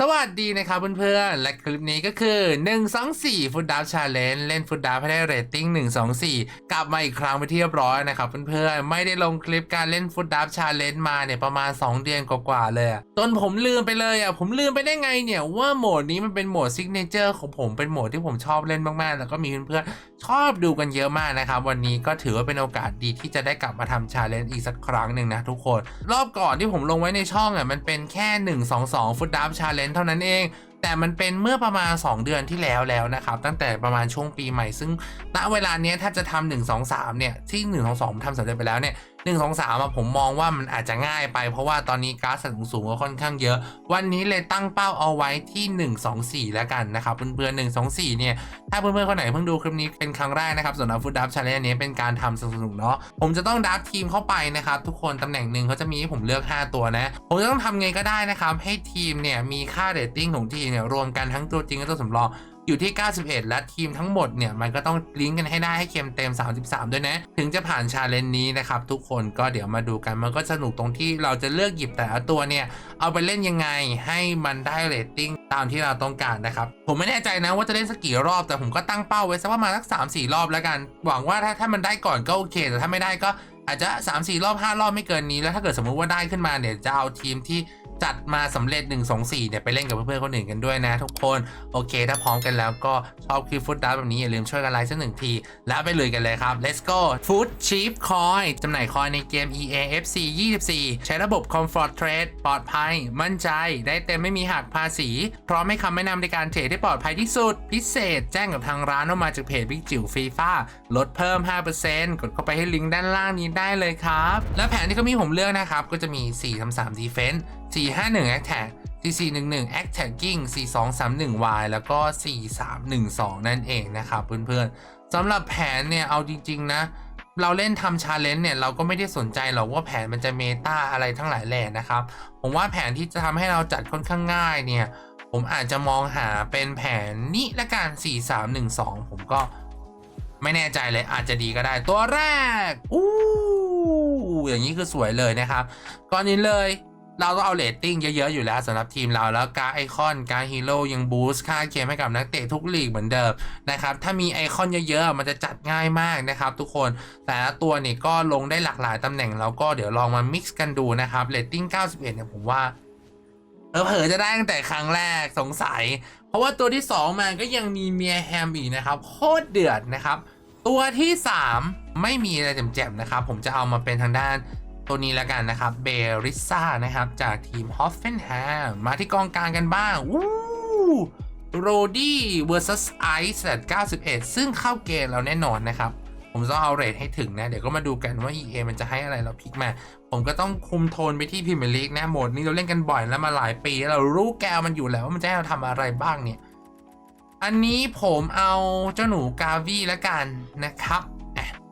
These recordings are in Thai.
สวัสดีนะครับเพื่อนๆ และคลิปนี้ก็คือ 124 ฟุตดับชาเลนจ์เล่นฟุตดับให้ได้เรตติ้ง 124 กลับมาอีกครั้งไปที่เรียบร้อยนะครับเพื่อนๆ ไม่ได้ลงคลิปการเล่นฟุตดับชาเลนจ์มาเนี่ยประมาณ 2 เดือนกว่าๆเลยจนผมลืมไปเลยอะผมลืมไปได้ไงเนี่ยว่าโหมดนี้มันเป็นโหมดซิกเนเจอร์ของผมเป็นโหมดที่ผมชอบเล่นมากๆ แล้วก็มีเพื่อนๆชอบดูกันเยอะมากนะครับ วันนี้ก็ถือว่าเป็นโอกาสดีที่จะได้กลับมาทำชาเลนจ์อีกสักครั้งหนึ่งนะทุกคน รอบก่อนที่ผมลงไว้ในช่องอะมันเป็นแค่ 122ฟุตดับชาเลนจ์เท่านั้นเองแต่มันเป็นเมื่อประมาณ 2 เดือนที่แล้วแล้วนะครับ ตั้งแต่ประมาณช่วงปีใหม่ ซึ่งณเวลาเนี้ยถ้าจะทำ1 2 3เนี่ยที่ 1 2 2ผมทำสำเร็จไปแล้วเนี่ย 1 2 3อะผมมองว่ามันอาจจะง่ายไป เพราะว่าตอนนี้ก๊าซสูงสูงก็ค่อนข้างเยอะ วันนี้เลยตั้งเป้าเอาไว้ที่ 124 แล้วกันนะครับเพื่อนๆ124เนี่ยถ้าเพื่อนๆคนไหนเพิ่งดูคลิปนี้เป็นครั้งแรกนะครับสำหรับฟุตดับชาเลนจ์นี้เป็นการทำสนุกๆเนาะผมจะต้องดับทีมเข้าไปนะครับทุกคนตำแหน่งหนึ่งเขาจะมีให้ผมเลือก 5 ตัวนะผมจะต้องทำไงก็ได้นะครับให้ทีมเนี่ยมีค่าเรตติ้งของทีมเนี่ยรวมกันทั้งตัวจริงและตัวสำรอง อยู่ที่ 91 และทีมทั้งหมดเนี่ยมันก็ต้องลิงก์กันให้ได้ให้เค็มเต็ม 33 ด้วยนะ ถึงจะผ่านชาเลนจ์นี้นะครับ ทุกคนก็เดี๋ยวมาดูกันมันก็สนุกตรงที่เราจะเลือกหยิบแต่ละตัวเนี่ย เอาไปเล่นยังไงให้มันได้เรตติ้งตามที่เราต้องการนะครับ ผมไม่แน่ใจนะว่าจะเล่นสักกี่รอบแต่ผมก็ตั้งเป้าไว้สักประมาณสัก3-4 รอบแล้วกัน หวังว่าถ้าถ้ามันได้ก่อนก็โอเคแต่ถ้าไม่ได้ก็อาจจะ 3-4 รอบ 5 รอบไม่เกินนี้แล้วถ้าเกิดสมมุติว่าได้ขึ้นมาเนี่ยจะเอาทีมที่ จัดมาสำเร็จ 1 2 4เนี่ยไปเล่นกับเพื่อนๆคนอื่นกันด้วยนะ ทุกคนโอเค ถ้าพร้อมกันแล้วก็ชอบคลิปฟุตดับแบบนี้อย่าลืมช่วยกันไลค์สักหนึ่งที แล้วไปเลยกันเลยครับ let's go Food Cheap Coin จำหน่ายคอยในเกม EA FC 24 ใช้ระบบ Comfort Trade ปลอดภัย มั่นใจ ได้เต็มไม่มีหักภาษี พร้อมให้คำแนะนำในการเทรดที่ปลอดภัยที่สุด พิเศษ แจ้งกับทางร้านว่ามาจากเพจบิ๊กจิ๋วฟีฟ่าลดเพิ่ม 5%กดเข้าไปให้ลิงก์ด้านล่างนี้ได้เลยครับและแผนที่เขามีผมเลือกนะครับก็จะมี 4-3-3 Defense 451 Attack 4411 Attacking 4231 Y แล้วก็ 4312 นั่นเองนะครับเพื่อนๆสำหรับแผนเนี่ยเอาจริง ๆ นะ เราเล่นทำชาเลนจ์เนี่ยเราก็ไม่ได้สนใจหรอกว่าแผนมันจะเมตาอะไรทั้งหลายแหล่นะครับ ผมว่าแผนที่จะทำให้เราจัดค่อนข้างง่ายเนี่ย ผมอาจจะมองหาเป็นแผนนี้ละกัน 4312 ผมก็ไม่แน่ใจเลยอาจจะดีก็ได้ตัวแรกอู้อย่างนี้คือสวยเลยนะครับ ก่อนนี้เลย เราต้องเอาเรตติ้งเยอะ ๆ อยู่แล้วสำหรับทีมเราแล้วการไอคอนการฮีโร่ยังบูสต์ค่าเกมให้กับนักเตะทุกลีกเหมือนเดิมนะครับถ้ามีไอคอนเยอะๆ มันจะจัดง่ายมากนะครับทุกคนแต่ละตัวนี่ก็ลงได้หลากหลายตำแหน่งแล้วก็เดี๋ยวลองมา mix กันดูนะครับเรตติ้ง 91 เนี่ยผมว่าเผลอจะได้ตั้งแต่ครั้งแรกสงสัย เพราะว่าตัวที่ 2มันก็ยังมีเมียแฮมอีกนะครับโคตรเดือดนะครับ ตัวที่ 3 ไม่มีอะไรแจ่มๆนะครับผมจะเอามาเป็นทางด้าน ตัวนี้แล้วกันนะครับเบริซ่านะครับจากทีมฮอฟเฟนแฮมมาที่กองกลางกันบ้างวู้โรดี้ vs ไอซ์แ91 ซึ่งเข้าเกณฑ์เราแน่นอนนะครับ ผมต้องเอาเรทให้ถึงนะ เดี๋ยวก็มาดูกันว่า EA มันจะให้อะไรเราพลิกมา ผมก็ต้องคุมโทนไปที่พิมพ์ลีกนะโหมดนี้เราเล่นกันบ่อยแล้วมาหลายปี เรารู้แกวมันอยู่แล้วว่ามันจะให้เราทำอะไรบ้างเนี่ย อันนี้ผมเอาเจ้าหนูกาวีแล้วกันนะครับ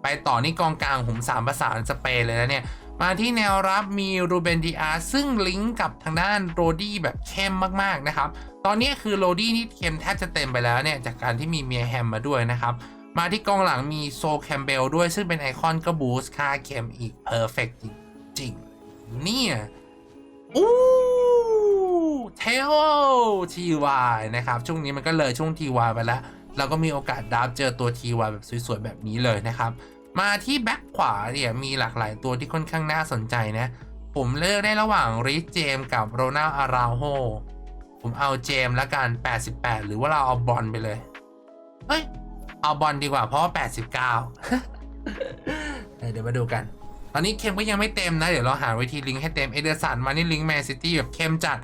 ไปต่อนี่กองกลางผมสามประสานสเปนเลยนะเนี่ย มาที่แนวรับมีรูเบนดีอาร์ซึ่งลิงก์กับทางด้านโรดี้แบบเข้มมากๆนะครับ ตอนนี้คือโรดี้นี่เข้มแทบจะเต็มไปแล้วเนี่ย จากการที่มีเมียแฮมมาด้วยนะครับ มาที่กองหลังมีโซแคมเบลด้วยซึ่งเป็นไอคอนก็บูสต์ค่าเข้มอีกเพอร์เฟกจริงๆเนี่ยอู้เทโอทีวายนะครับ ช่วงนี้มันก็เลยช่วงทีวายไปแล้ว เราก็มีโอกาสดับเจอตัวทีวายแบบสวยๆแบบนี้เลยนะครับ มาที่แบ็คขวาเนี่ยมีหลากหลายตัวที่ค่อนข้างน่าสนใจนะ ผมเลือกได้ระหว่างริชเจมกับโรนัลอาราโฮผมเอาเจมส์ละกัน 88 หรือว่าเราเอาบอลไปเลย เฮ้ย เอาบอลดีกว่าเพราะว่า89 เดี๋ยวมาดูกัน ตอนนี้เคมก็ยังไม่เต็มนะ เดี๋ยวเราหาวิธีลิงก์ให้เต็ม เอเดอร์สันมานี่ลิงก์แมนซิตี้แบบเข้มจัด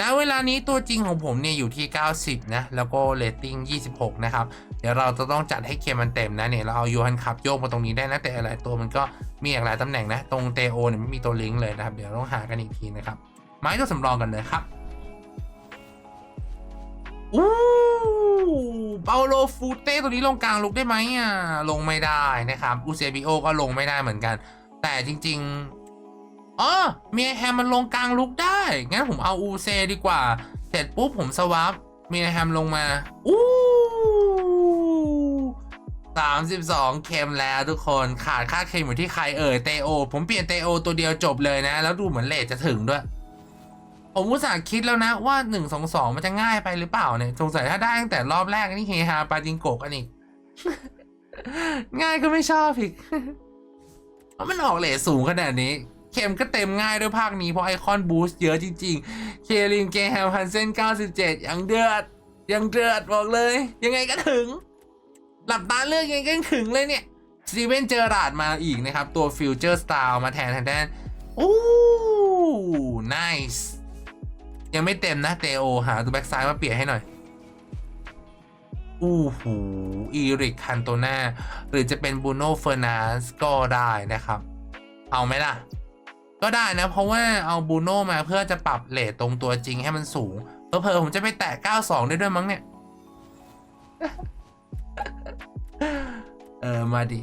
ณเวลานี้ตัวจริงของผมเนี่ยอยู่ที่ 90 นะ แล้วก็เรตติ้ง 26 นะครับ เดี๋ยวเราจะต้องจัดให้เคมมันเต็มนะเนี่ยเราเอายูฮันคับโยกมาตรงนี้ได้นะแต่อะไรตัวมันก็มีอย่างหลายตำแหน่งนะ ตรงเตโอเนี่ยไม่มีตัวลิงก์เลยนะครับ เดี๋ยวต้องหากันอีกทีนะครับ ไม้ตัวสำรองกันเลยครับอู้เปาโลฟูเต้ตัวนี้ลงกลางลุกได้ไหมอะลงไม่ได้นะครับอูเซบิโอก็ลงไม่ได้เหมือนกัน แต่จริง ๆ อ๋อเมียแฮมมันลงกลางลุกได้ งั้นผมเอาอูเซดีกว่า เสร็จปุ๊บผมสวาปเมียแฮมลงมา อู้สามสิบสองเคมแล้วทุกคนขาดค่าเคมอยู่ที่ใครเอ่ยเตโอ ผมเปลี่ยนเตโอตัวเดียวจบเลยนะ แล้วดูเหมือนเลทจะถึงด้วย ผมอุตส่าห์คิดแล้วนะว่าหนึ่งสองสองมันจะง่ายไปหรือเปล่าเนี่ยสงสัยถ้าได้ตั้งแต่รอบแรกนี่เฮฮาปาจิงโกกันอีกง่ายก็ไม่ชอบอีกเพราะมันออกเลทสูงขนาดนี้ เข็มก็เต็มง่ายด้วยภาคนี้เพราะไอคอนบูสต์เยอะจริงๆ เคลินเกแฮมพันเซน97 ยังเดือด ยังเดือดบอกเลย ยังไงก็ถึง หลับตาเลือกยังไงก็ถึงเลยเนี่ยสตีเวนเจอราดมาอีกนะครับ ตัวฟิวเจอร์สตาร์มาแทนแทนโอ้น i c e ยังไม่เต็มนะเตโอ หาตัวแบ็กซ้ายมาเปลี่ยนให้หน่อยอู้หูอีริกคันโตนาหรือจะเป็นบูโน่เฟอร์นันส์ก็ได้นะครับ เอาไหมล่ะ ก็ได้นะ เพราะว่าเอาบูโน่มาเพื่อจะปรับเลทตรงตัวจริงให้มันสูงเผลอๆผมจะไปแตะ 92 ได้ด้วยมั้งเนี่ย เออ มาดิ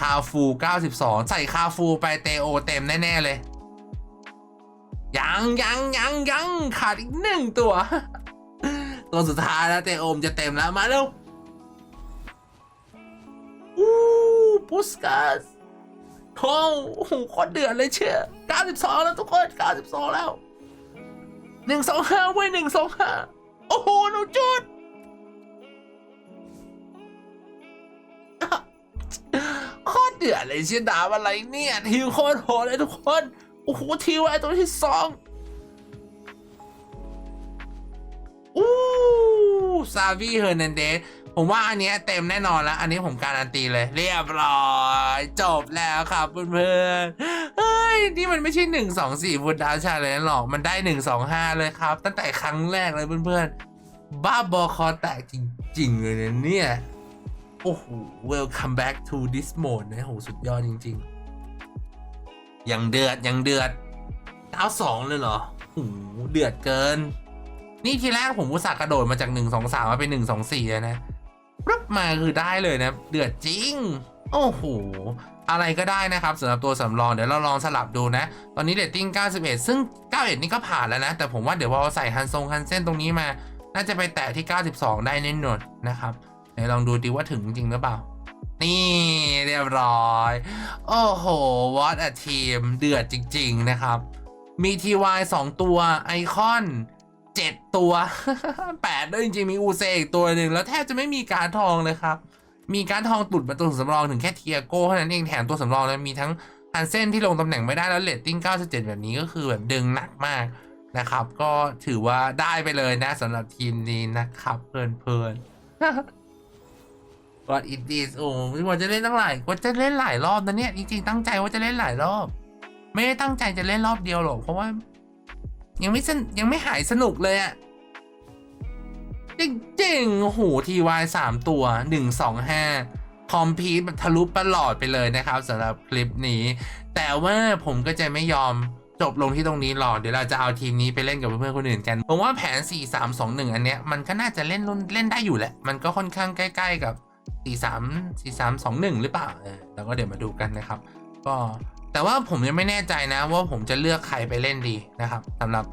คาฟู 92 ใส่คาฟูไปเตโอเต็ม แน่ ๆ เลย ยังยังยังยังขาดอีกหนึ่งตัว ตัวสุดท้ายแล้วเตโอมจะเต็มแล้ว มาเร็ว อู้ปุสกัสโอ้โหโคตรเดือดเลยเชื่อ 92 แล้วทุกคน 92 แล้ว 125เว้ย125 โอ้โหหนูจุด โคตรเดือดเลยเชียดาบอะไรเนี่ย ทีโคตรโหดเลยทุกคน โอ้โห ทีไว้ตัวที่สองอู้ซาวีเฮอร์นันเดส ผมว่าอันนี้เต็มแน่นอนแล้ว อันนี้ผมการันตีเลย เรียบร้อย จบแล้วครับเพื่อนๆเฮ้ยนี่มันไม่ใช่หนึ่งสองสี่ฟุตดาวชาเลนหรอก มันได้หนึ่งสองห้าเลยครับ ตั้งแต่ครั้งแรกเลยเพื่อนๆ บ้าบอคอแตกจริงๆเลยนะเนี่ย โอ้โห welcome back to this mode นะโหสุดยอดจริงๆ ยังเดือดยังเดือดดาวสองเลยเหรอโอ้โหเดือดเกิน นี่ทีแรกผมอุตส่าห์กระโดดมาจาก1 2 3มาเป็น1 2 4แล้วนะ รับมาคือได้เลยนะ เดือดจริง โอ้โห อะไรก็ได้นะครับสำหรับตัวสำรอง เดี๋ยวเราลองสลับดูนะ ตอนนี้เรตติ้ง 91 ซึ่ง 91 นี่ก็ผ่านแล้วนะ แต่ผมว่าเดี๋ยวพอใส่ฮันซงฮันเซนตรงนี้มา น่าจะไปแตะที่ 92 ได้แน่นอนนะครับเดี๋ยวลองดูดีว่าถึงจริงหรือเปล่า นี่เรียบร้อย โอ้โห what a team เดือดจริง ๆ นะครับ มี TY 2ตัวไอคอน 7 ตัว 8 ด้วยจริงๆ มีอูเซอีกตัวหนึ่งแล้วแทบจะไม่มีการทองเลยครับ มีการทองตุดมาตัวสำรองถึงแค่เทียโก้เท่านั้นเองแถมตัวสำรองแล้วมีทั้งฮันเซนที่ลงตำแหน่งไม่ได้แล้วเลตติ้ง 97 แบบนี้ก็คือแบบดึงหนักมากนะครับ ก็ถือว่าได้ไปเลยนะสำหรับทีมนี้นะครับเพลินๆ What it is โอ้ยว่าจะเล่นตั้งหลายว่าจะเล่นหลายรอบนะเนี่ยจริงๆตั้งใจว่าจะเล่นหลายรอบ ไม่ได้ตั้งใจจะเล่นรอบเดียวหรอกเพราะว่า ยังไม่สนยังไม่หายสนุกเลยอะจริงๆโอ้โหทีวายสามตัวหนึ่งสองห้าคอมพีทแบบทะลุประหลอดไปเลยนะครับสำหรับคลิปนี้ แต่ว่าผมก็จะไม่ยอมจบลงที่ตรงนี้หรอกเดี๋ยวเราจะเอาทีมนี้ไปเล่นกับเพื่อนๆคนอื่นกันผมว่าแผน 4 3 2 1 อันเนี้ยมันก็น่าจะเล่นรุ่นเล่นได้อยู่แหละ มันก็ค่อนข้างใกล้ ๆกับ 4 3 4 3 2 1 หรือเปล่าเออแล้วก็เดี๋ยวมาดูกันนะครับ ก็ แต่ว่าผมยังไม่แน่ใจนะว่าผมจะเลือกใครไปเล่นดีนะครับสำหรับ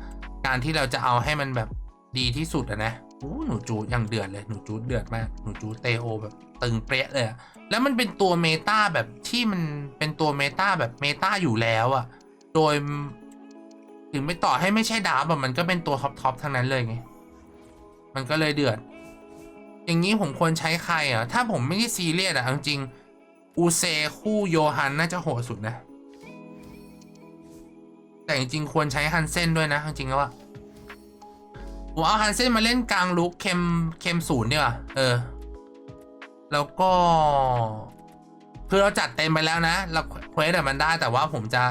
การที่เราจะเอาให้มันแบบดีที่สุดอะนะอู้หนูจูดยังเดือดเลยหนูจูดเดือดมากหนูจูดเตโอแบบตึงเปรี้ยเลยแล้วมันเป็นตัวเมตาแบบที่มันเป็นตัวเมตาแบบเมตาอยู่แล้วอะโดยถึงไม่ต่อให้ไม่ใช่ดาบอะมันก็เป็นตัวท็อปทอปทั้งนั้นเลยไงมันก็เลยเดือด อย่างนี้ผมควรใช้ใครอะ ถ้าผมไม่ได้ซีเรียสอะจริง อูเซคู่โยฮันน่าจะโหดสุดนะ แต่จริงๆควรใช้ฮันเซนด้วยนะจริงๆแล้วอะผมเอาฮันเซนมาเล่นกลางลุกเคมเคมศูนย์ดีกว่าเออ แล้วก็ คือเราจัดเต็มไปแล้วนะ เราเควสอะมันได้แต่ว่าผมจะ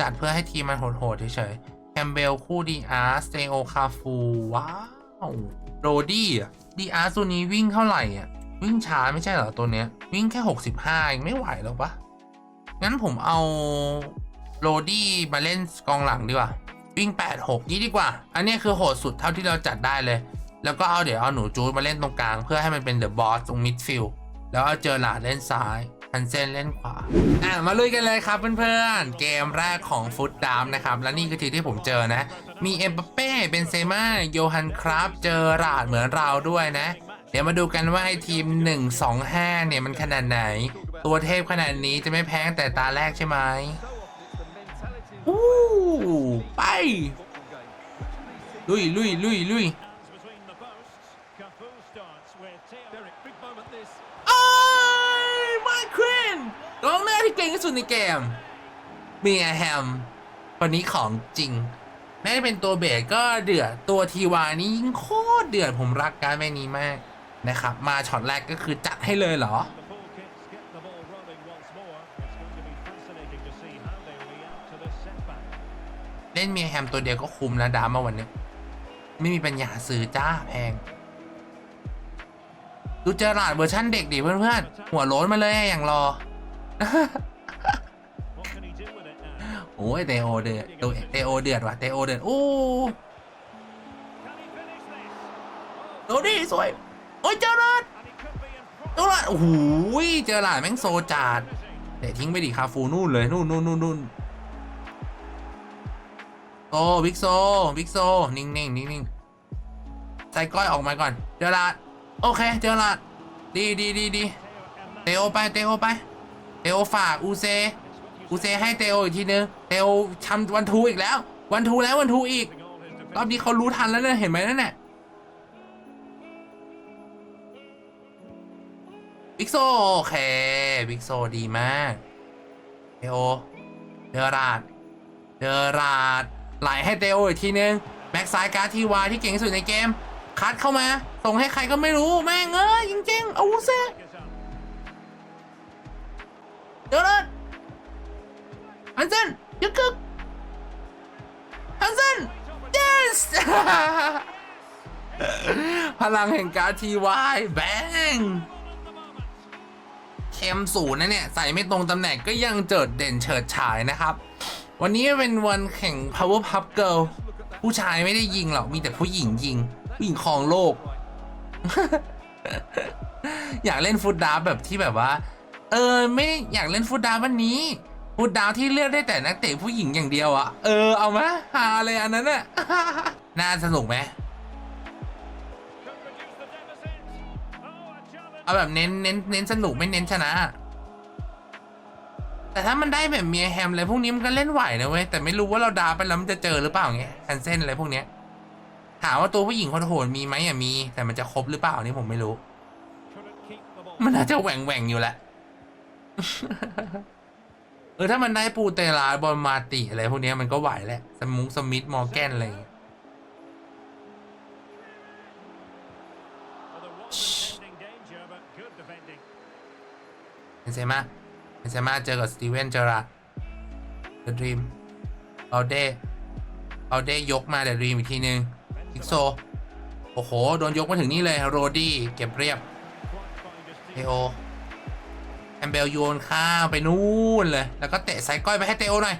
จัดเพื่อให้ทีมมันโหดๆเฉยๆแคมเบลคู่ดีอาร์สเตโอคาฟูว้าวโรดี้ดีอาร์ตัวนี้วิ่งเท่าไหร่อะวิ่งช้าไม่ใช่เหรอตัวเนี้ย วิ่งแค่ 65เองไม่ไหวหรอกปะงั้นผมเอา โรดี้มาเล่นกองหลังดีกว่า วิ่ง 86 นี้ดีกว่า อันนี้คือโหดสุดเท่าที่เราจัดได้เลย แล้วก็เอาเดี๋ยวเอาหนูจูดมาเล่นตรงกลาง เพื่อให้มันเป็นเดอะบอสตรงมิดฟิลด์แล้วเอาเจอหลาดเล่นซ้ายฮันเซนเล่นขวา อะ มาลุยกันเลยครับเพื่อนๆ เกมแรกของฟุตดามนะครับ และนี่คือทีที่ผมเจอนะ มีเอ็มบัปเป้เบนเซม่าโยฮันครับ เจอหลาดเหมือนเราด้วยนะ เดี๋ยวมาดูกันว่าไอทีม 1 2 5 เนี่ยมันขนาดไหน ตัวเทพขนาดนี้จะไม่แพ้แต่ตาแรกใช่ไหม อู้ไป ลุยลุยลุยลุยโอ้ยมาควินกองหน้าที่เก่งที่สุดในเกมเมียแฮมคนนี้ของจริง แม้จะเป็นตัวเบสก็เดือดตัวทีวานี่ยิ่งโคตรเดือดผมรักการแม่นี้มากนะครับ มาช็อตแรกก็คือจัดให้เลยเหรอ ล่นเมียแฮมตัวเดียวก็คุ้มแล้วดามาวันนี้ ไม่มีปัญญาซื้อจ้าแพง ดูเจอราดเวอร์ชั่นเด็กดิเพื่อนๆ หัวโล้นมาเลยอย่างรอ โอ้ยเตโอเดือดเตโอเดือดว่ะเตโอเดือดโอ้ดูดิสวย โอ้ยเจอราดเจอราดโอ้โหเจอราดแม่งโซจาด front. เตะทิ้งไปดิคาฟูนู่นเลยนู่นนู่นนู่นนู่น โอ้บิ๊กโซบิ๊กโซ นิ่งๆนิ่งๆใส่ก้อยออกมาก่อน เจอราดโอเค เจอราดดีดีดีดีเตโอไป เตโอไป เตโอฝากอูเซ อูเซให้เตโออีกทีนึง เตโอทำวันทูอีกแล้ว วันทูแล้ววันทูอีก รอบนี้เขารู้ทันแล้วเนี่ยเห็นไหมนั่นแหละบิ๊กโซโอเคบิ๊กโซดีมากเตโอเดอราดเดอราด ไหลให้เตโออีกทีนึงแบ็กซ้ายการ์ดทีวาที่เก่งที่สุดในเกม คัดเข้ามา ส่งให้ใครก็ไม่รู้แม่งเอ้ยจริงๆเอาอูเซ Pick it up. เดี๋ยวนฮันเซนยึกกึกฮันเซน yes พลังแห่งการทีวายแบงเข้มศูนย์นะเนี่ย ใส่ไม่ตรงตำแหน่งก็ยังเจิดเด่นเฉิดฉายนะครับ วันนี้เป็นวันแข่ง Power Pup Girl ผู้ชายไม่ได้ยิงหรอก มีแต่ผู้หญิงยิง ผู้หญิงครองโลก อยากเล่นฟุตดาแบบที่แบบว่า เออ ไม่อยากเล่นฟุตดาวันนี้ฟุตดาฟที่เลือกได้แต่นักเตะผู้หญิงอย่างเดียวอะเออ เอามาฮาเลยอันนั้นอะน่าสนุกไหมเอาแบบเน้นเน้นเน้นสนุกไม่เน้นชนะ แต่ถ้ามันได้แบบเมียแฮมอะไรพวกนี้มันก็เล่นไหวนะเว้ยแต่ไม่รู้ว่าเราดาไปแล้วมันจะเจอหรือเปล่าไงแคนเซิลอะไรพวกเนี้ยถามว่าตัวผู้หญิงคนโหดมีไหมอะมี แต่มันจะครบหรือเปล่านี่ผมไม่รู้ มันน่าจะแหว่งแหว่งอยู่แหละเออถ้ามันได้ปูเตลาบอลมาติอะไรพวกนี้มันก็ไหวแหละสมุงสมิธมอร์แกนอะไรเงี้ย Well, there was impending danger, but good defending. เบนเซม่า เบนเซม่าเจอกับสตีเวนเจอราร์ดเดอะดรีมเอาเด้เอาเด้ยกมาเดอะดรีมอีกทีนึงอิกโซ โอ้โห โดนยกมาถึงนี่เลยโรดี้เก็บเรียบเทโอแอมเบลโยนข้ามไปนู่นเลย แล้วก็เตะไซก้อยไปให้เตโอหน่อย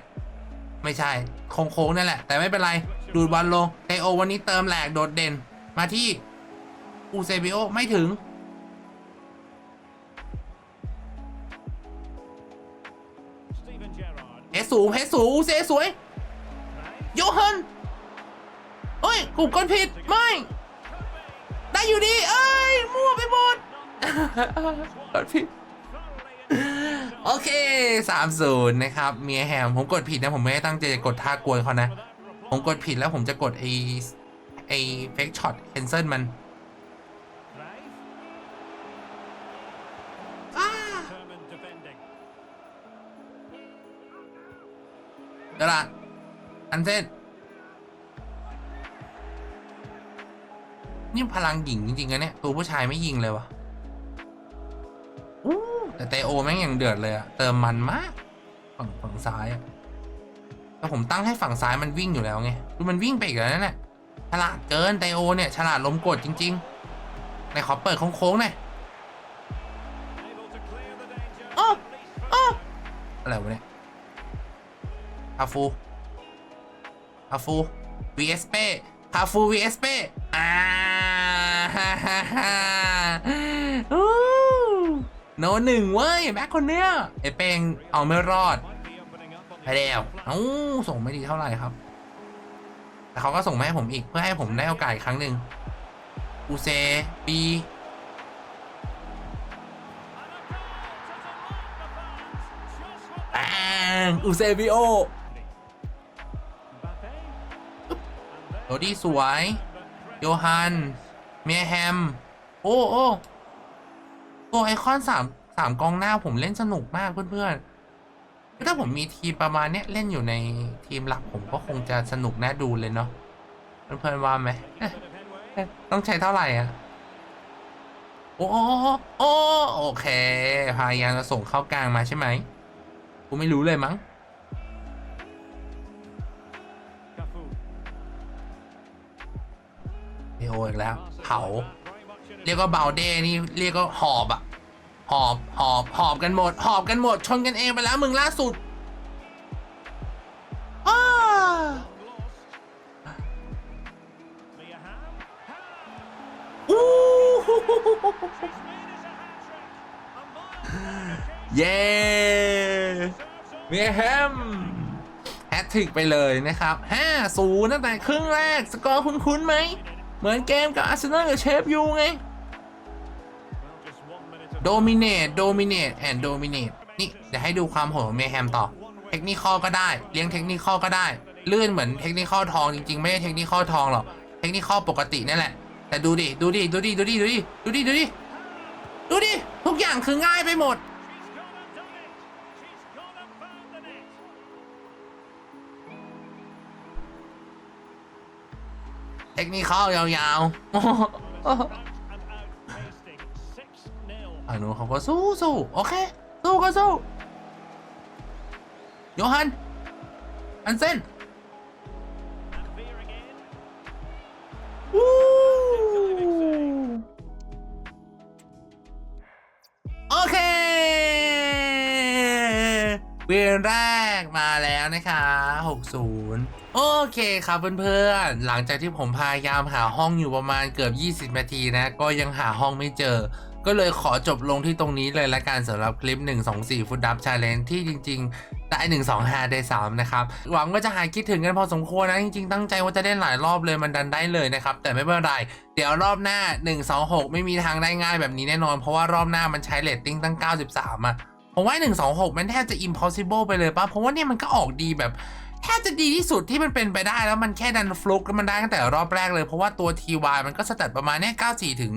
ไม่ใช่ โค้งๆนั่นแหละ แต่ไม่เป็นไร ดูดบอลลง เตโอวันนี้เติมแหลกโดดเด่น มาที่อูเซบิโอไม่ถึง เพชรสูงเพชรสูงเซสวยโยฮันเอ้ยกูกดผิดไม่ ได้อยู่ดีเอ้ยมั่วไปหมดกดผิด Thoroughly โอเค3-0นะครับเมียแฮมผมกดผิดนะผมไม่ได้ตั้งใจจะกดท่ากวนเขานะ ผมกดผิดแล้วผมจะกดไอไอเฟกช็อตแคนเซิลมัน ดี๋ยวละอันเซนนี่พลังหญิงจริงๆนะเนี่ย ตัวผู้ชายไม่ยิงเลยวะอู้แต่เตโอแม่งยังเดือดเลยอะเติมมันมาก ฝั่งฝั่งซ้ายอะแต่ผมตั้งให้ฝั่งซ้ายมันวิ่งอยู่แล้วไง ดูมันวิ่งไปอีกแล้วนั่นแหละฉลาดเกินเตโอเนี่ยฉลาดล้มกดจริง ๆ ในขอเปิดโค้งๆหน่อย ฟูคาฟู vs เป้คาฟู vs เป้อ่าฮ่าฮ่าฮ่าโนหนึ่งเว้ยแบ็คคนเนี้ยไอเป้งเอาไม่รอดไปแล้วเอ้าส่งไม่ดีเท่าไหร่ครับ แต่เขาก็ส่งมาให้ผมอีกเพื่อให้ผมได้โอกาสอีกครั้งหนึ่งอูเซบีแองอูเซบิโอ โรดี้สวย โยฮัน เมียแฮม โอ้โอ้ตัวไอคอนสามสามกองหน้าผมเล่นสนุกมากเพื่อนๆ ถ้าผมมีทีมประมาณเนี้ยเล่นอยู่ในทีมหลักผมก็คงจะสนุกน่าดูเลยเนาะเพื่อนๆว่าไหม ต้องใช้เท่าไหร่อะ โอ้โอ้โอ้โอเค พยายามจะส่งเข้ากลางมาใช่ไหม กูไม่รู้เลยมั้ง เอโออีกแล้วเผาเรียกว่าเบาเดนี่เรียกว่าหอบอะหอบหอบหอบกันหมด หอบกันหมดชนกันเองไปแล้วมึงล่าสุดอ้า lost. Mia Hamm. Hamm. อู้หูหูหูหู She's made us a hat-trick. A milestone occasion. เย้เมียแฮมแฮตทริกไปเลยนะครับ 5 0 ตั้งแต่ครึ่งแรก สกอร์คุ้นๆไหม เหมือนเกมกับอาร์เซนอลกับเชฟยูไง Well, just one minute of โดมิเนตโดมิเนตแอนโดมิเนตนี่เดี๋ยวให้ดูความโหดของเมแฮมต่อ เทคนิคอลก็ได้ เลี้ยงเทคนิคอลก็ได้ ลื่นเหมือนเทคนิคอลทองจริงๆ ไม่ใช่เทคนิคอลทองหรอก เทคนิคอลปกตินี่แหละ แต่ดูดิ ดูดิ ดูดิ ดูดิ ดูดิ ดูดิ ดูดิ ดูดิ ทุกอย่างคือง่ายไปหมด ทคนิคอลยาวๆโอ้โห Well, it's out and out pasting. 6-0. ฝั่งนู้นเขาก็สู้สู้โอเค สู้ก็สู้โยฮัน อันเซน And veering in. วู้โอเคเวียนแรกมาแล้วนะคะ 60 โอเคครับเพื่อนๆ หลังจากที่ผมพยายามหาห้องอยู่ประมาณเกือบ 20 นาทีนะ ก็ยังหาห้องไม่เจอ ก็เลยขอจบลงที่ตรงนี้เลยละกันสำหรับคลิป 124 ฟุตดับชาเลนที่จริง ๆ ได้ 125 ได้ 3 นะครับ หวังว่าจะหายคิดถึงกันพอสมควรนะ จริง ๆ ตั้งใจว่าจะเล่นหลายรอบเลยมันดันได้เลยนะครับ แต่ไม่เป็นไร เดี๋ยวรอบหน้า 126 ไม่มีทางได้ง่ายแบบนี้แน่นอน เพราะว่ารอบหน้ามันใช้เรตติ้งตั้ง 93อะผมว่า126 มันแทบจะ impossible ไปเลยป่ะเพราะว่าเนี่ยมันก็ออกดีแบบ แทบจะดีที่สุดที่มันเป็นไปได้แล้วมันแค่ดันฟลุกแล้วมันได้ตั้งแต่รอบแรกเลย เพราะว่าตัว TY มันก็สแตทประมาณเนี้ย94 ถึง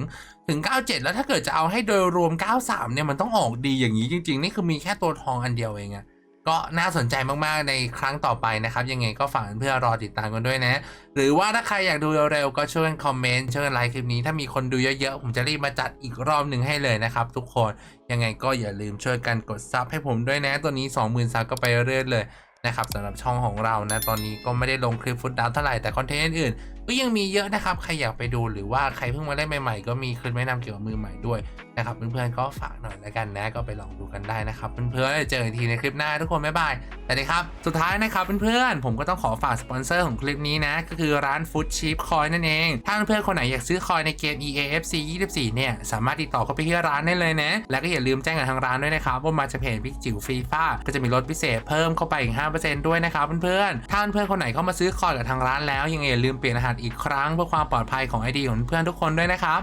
ถึง 97 แล้วถ้าเกิดจะเอาให้โดยรวม 93 เนี่ยมันต้องออกดีอย่างนี้จริง ๆ นี่คือมีแค่ตัวทองอันเดียวเองอะก็น่าสนใจมากๆ ในครั้งต่อไปนะครับ ยังไงก็ฝากเพื่อนรอติดตามกันด้วยนะ หรือว่าถ้าใครอยากดูเร็วๆก็ช่วยกันคอมเมนต์ช่วยกันไลค์คลิปนี้ ถ้ามีคนดูเยอะๆ ผมจะรีบมาจัดอีกรอบหนึ่งให้เลยนะครับ ทุกคนยังไงก็อย่าลืมช่วยกันกดซับให้ผมด้วยนะ ตัวนี้ 20,000ซับก็ไปเรื่อยเลย นะครับสำหรับช่องของเรานะตอนนี้ก็ไม่ได้ลงคลิปฟุตดาวเท่าไหร่แต่คอนเทนต์อื่นก็ยังมีเยอะนะครับ ใครอยากไปดูหรือว่าใครเพิ่งมาเล่นใหม่ๆ ก็มีคลิปแนะนำเกี่ยวกับมือใหม่ด้วยนะครับเพื่อนๆก็ฝากหน่อยแล้วกันนะก็ไปลองดูกันได้นะครับเพื่อนๆเจอกันทีในคลิปหน้าทุกคนบ๊ายบายสวัสดีครับสุดท้ายนะครับเพื่อนๆผมก็ต้องขอฝากสปอนเซอร์ของคลิปนี้นะก็คือร้าน Food Cheap Coin นั่นเองถ้าเพื่อนๆคนไหนอยากซื้อคอยในเกม EAFC 24 เนี่ยสามารถติดต่อเข้าไปที่ร้านได้เลยนะและก็อย่าลืมแจ้งกับทางร้านด้วยนะครับว่ามาจากเพจพิกจิ๋วฟรีฟ้าก็จะมีลดพิเศษเพิ่มเข้าไปอีก5%ด้วยนะครับเพื่อนๆถ้าเพื่อนๆคนไหนเข้ามาซื้อคอยกับทางร้านแล้วยังไงอย่าลืมเปลี่ยนรหัอีกครั้งเพื่อความปลอดภัยของไอดีของเพื่อนทุกคนด้วยนะครับ